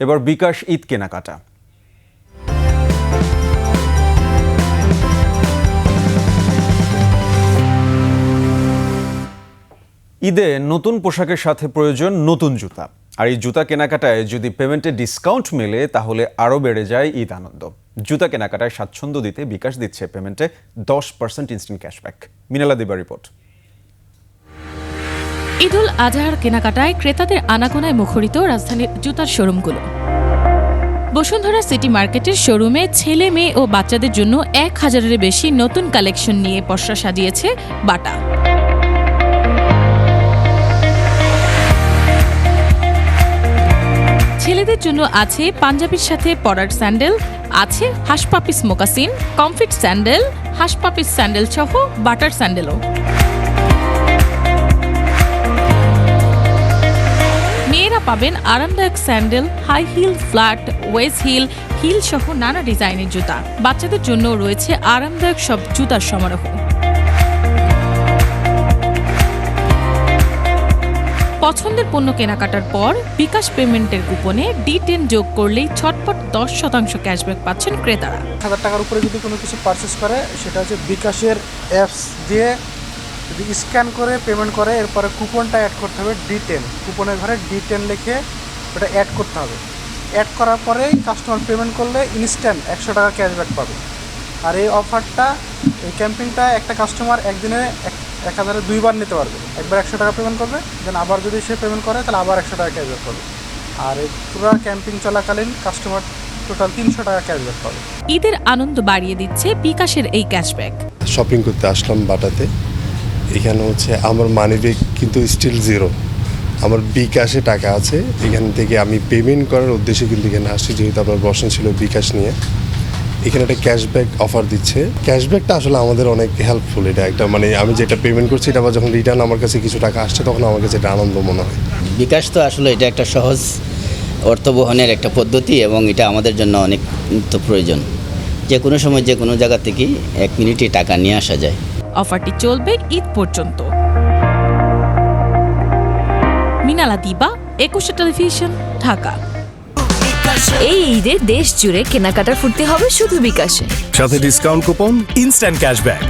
এবার বিকাশ ঈদ কেনাকাটা। ঈদে নতুন পোশাকের সাথে প্রয়োজন নতুন জুতা। আর এই জুতা কেনাকাটায় যদি পেমেন্টে ডিসকাউন্ট মেলে, তাহলে আরও বেড়ে যায় ঈদ আনন্দ। জুতা কেনাকাটায় স্বাচ্ছন্দ্য দিতে বিকাশ দিচ্ছে পেমেন্টে দশ পার্সেন্ট ইনস্ট্যান্ট ক্যাশব্যাক মিনালা দিবা রিপোর্ট ঈদুল আজহার কেনাকাটায় ক্রেতাদের আনাগোনায় মুখরিত রাজধানীর জুতার শোরুমগুলো। বসুন্ধরা সিটি মার্কেটের শোরুমে ছেলে, মেয়ে ও বাচ্চাদের জন্য এক হাজারের বেশি নতুন কালেকশন নিয়ে পসরা সাজিয়েছে বাটা। ছেলেদের জন্য আছে পাঞ্জাবির সাথে পরার স্যান্ডেল, আছে Hush Puppies moccasin, Comfit sandal, Hush Puppies sandal সহ বাটার স্যান্ডেলও। পাবেন আরামদায়ক sandal high heel flat wedge heel heel সহ নানা ডিজাইনের জুতা। বাচ্চাদের জন্য রয়েছে আরামদায়ক সব জুতার সমারোহ। পছন্দের পণ্য কেনাকাটার পর বিকাশ পেমেন্টের কুপনে ডি টেন যোগ করলেই ছটপট দশ শতাংশ ক্যাশব্যাক পাচ্ছেন ক্রেতারা। হাজার টাকার উপরে যদি কোনো কিছু পারচেস করে, সেটা হচ্ছে বিকাশের অ্যাপস দিয়ে যদি স্ক্যান করে পেমেন্ট করে এরপরে কুপনটা অ্যাড করতে হবে ডি টেন কুপনের ঘরে ডি টেন লিখে ওটা অ্যাড করতে হবে। অ্যাড করার পরেই কাস্টমার পেমেন্ট করলে ইনস্ট্যান্ট একশো টাকা ক্যাশব্যাক পাবে। আর এই অফারটা এই ক্যাম্পিংটা একটা কাস্টমার একদিনে এক এক হাজারে দুইবার নিতে পারবে। একবার একশো টাকা পেমেন্ট করবে দেন আবার যদি সে পেমেন্ট করে তাহলে আবার একশো টাকা ক্যাশব্যাক পাবে। আর এই পুরো ক্যাম্পিং চলাকালীন কাস্টমার টোটাল তিনশো টাকা ক্যাশব্যাক পাবে। ঈদের আনন্দ বাড়িয়ে দিচ্ছে বিকাশের এই ক্যাশব্যাক শপিং করতে আসলাম বাটাতে। এখানে হচ্ছে আমার মানি ব্যাগ কিন্তু স্টিল জিরো আমার বিকাশে টাকা আছে, এখান থেকে আমি পেমেন্ট করার উদ্দেশ্যে কিন্তু এখানে আসছি, যেহেতু আপনার বসন ছিল বিকাশ নিয়ে। এখানে একটা ক্যাশব্যাক অফার দিচ্ছে। ক্যাশব্যাকটা আসলে আমাদের অনেক হেল্পফুল এটা একটা মানে আমি যেটা পেমেন্ট করছি, এটা আবার যখন রিটার্ন আমার কাছে কিছু টাকা আসছে, তখন আমার কাছে এটা আনন্দ মনে হয়। বিকাশ তো আসলে এটা একটা সহজ অর্থবহনের একটা পদ্ধতি এবং এটা আমাদের জন্য অনেক প্রয়োজন। যে কোনো সময় যে কোনো জায়গা থেকেই এক মিনিটে টাকা নিয়ে আসা যায়। অফারটি চলবে ঈদ পর্যন্ত। মিনালা দিবা, একুশে টেলিভিশন, ঢাকা। এই ঈদে দেশ জুড়ে কেনাকাটার ফুর্তি হবে শুধু বিকাশে। সাথে ডিসকাউন্ট কুপন ইনস্ট্যান্ট ক্যাশব্যাক